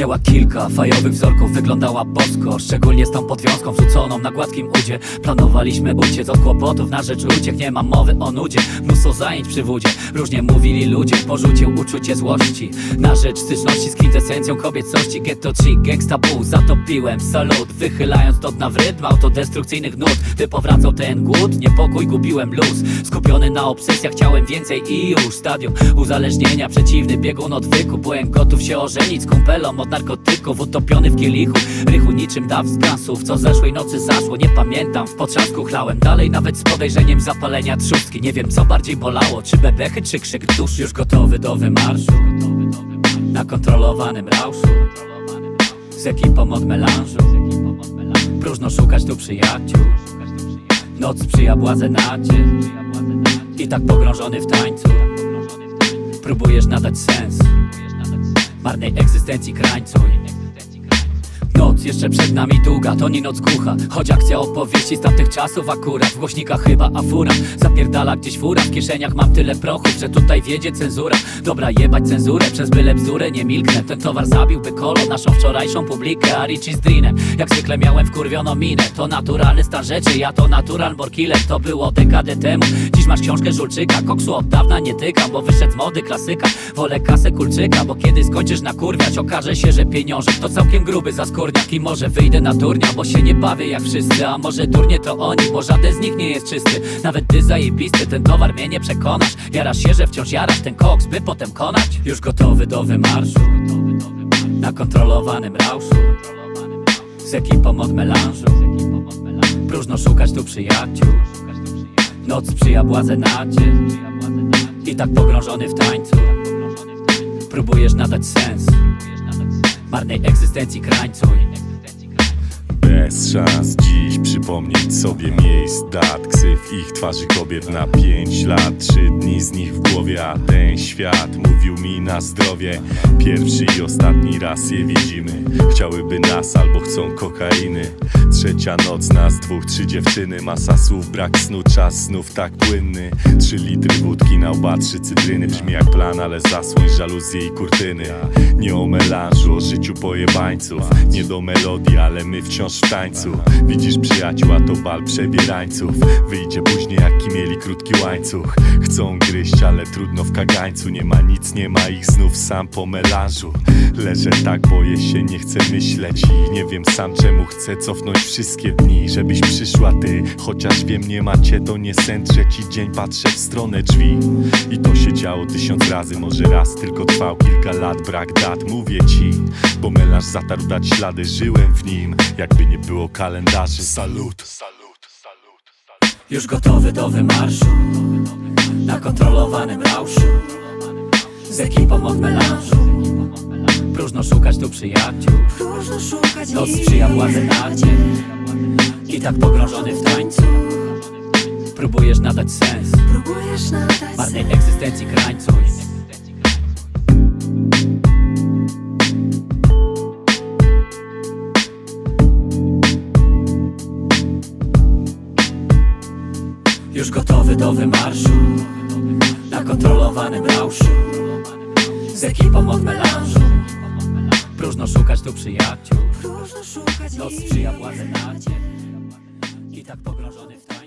Miała kilka fajowych wzorków, wyglądała bosko Szczególnie z tą podwiązką wrzuconą na gładkim udzie. Planowaliśmy uciec od kłopotów na rzecz uciek Nie ma mowy o nudzie, mnóstwo zajęć przy wódzie Różnie mówili ludzie, porzucił uczucie złości. Na rzecz styczności z kwintesencją kobiecości Ghetto chick, gangsta bull, zatopiłem salut Wychylając do dna w rytm autodestrukcyjnych nut. Ty powracał ten głód, niepokój, gubiłem luz. Skupiony na obsesjach, chciałem więcej i już. Stadium uzależnienia, przeciwny biegun odwyku Byłem gotów się ożenić z kumpelą od narkotyków Utopiony w kielichu, rychu niczym daw z gansów Co zeszłej nocy zaszło, nie pamiętam W potrzasku chlałem dalej, nawet z podejrzeniem zapalenia trzustki. Nie wiem co bardziej bolało, czy bebechy, czy krzyk dusz. Już gotowy do wymarszu. Na kontrolowanym rauszu. Z ekipą od melanżu. Próżno szukać tu przyjaciół. Noc sprzyja błazenacie I tak pogrążony w tańcu. Próbujesz nadać sens Marnej egzystencji krańcuj Jeszcze przed nami długa, to nie noc głucha. Choć akcja opowieści z tamtych czasów akurat W głośnikach chyba afura Zapierdala gdzieś fura, w kieszeniach mam tyle prochów Że tutaj wiedzie cenzura. Dobra jebać cenzurę, przez byle bzurę nie milknę. Ten towar zabiłby kolo, naszą wczorajszą publikę A Richie z Drinem, jak zwykle miałem wkurwioną minę To naturalny stan rzeczy, ja to natural borkiller To było dekadę temu, dziś masz książkę Żulczyka Koksu od dawna nie tyka, bo wyszedł z mody klasyka. Wolę kasę kulczyka, bo kiedy skończysz nakurwiać Okaże się, że pieniążek to całkiem gruby zaskórniak I może wyjdę na turnia, bo się nie bawię jak wszyscy A może durnie to oni, bo żaden z nich nie jest czysty. Nawet ty zajebisty, ten towar mnie nie przekonasz. Jarasz się, że wciąż jarasz ten koks, by potem konać. Już gotowy do wymarszu. Na kontrolowanym rauszu. Z ekipą od melanżu. Próżno szukać tu przyjaciół. Noc sprzyja błazenacie I tak pogrążony w tańcu. Próbujesz nadać sens Marnej egzystencji krańcuj Bez szans dziś przypomnieć sobie miejsc, dat, ksyw ich twarzy kobiet na pięć lat. Trzy dni z nich w głowie, a ten świat mówił mi na zdrowie. Pierwszy i ostatni raz je widzimy. Chciałyby nas albo chcą kokainy. Trzecia noc, nas dwóch, trzy dziewczyny. Masa słów, brak snu, czas znów tak płynny. Trzy litry wódki na łba, trzy cytryny. Brzmi jak plan, ale zasłoń żaluzje i kurtyny. Nie o melanżu, o życiu pojebańców Nie do melodii, ale my wciąż w tańcu. Widzisz przyjaciół, a to bal przebierańców. Wyjdzie później jaki mieli krótki łańcuch. Chcą gryźć, ale trudno w kagańcu. Nie ma nic, nie ma ich znów sam po melanżu. Leżę tak, boję się, nie chcę myśleć. I nie wiem sam czemu chcę cofnąć wszystkie dni Żebyś przyszła ty, chociaż wiem nie macie To nie sen, trzeci dzień patrzę w stronę drzwi. I to się działo tysiąc razy, może raz tylko trwał kilka lat. Brak dat, mówię ci, bo melanż zatarł dać ślady. Żyłem w nim, jakby nie było kalendarzy. Salut, salut, salut, salut. Już gotowy do wymarszu Na kontrolowanym rauszu Z ekipą od melanżu Próżno szukać tu przyjaciół. Próżno szukać ich. sprzyja błazenacie I tak pogrążony w tańcu Próbujesz nadać sens. Próbujesz nadać Marnej egzystencji krańcuj Już gotowy do wymarszu Na kontrolowanym rauszu Z ekipą od melanżu Próżno szukać tu przyjaciół Próżno szukać Noc ich. sprzyja błazenacie I tak pogrążony w tańcu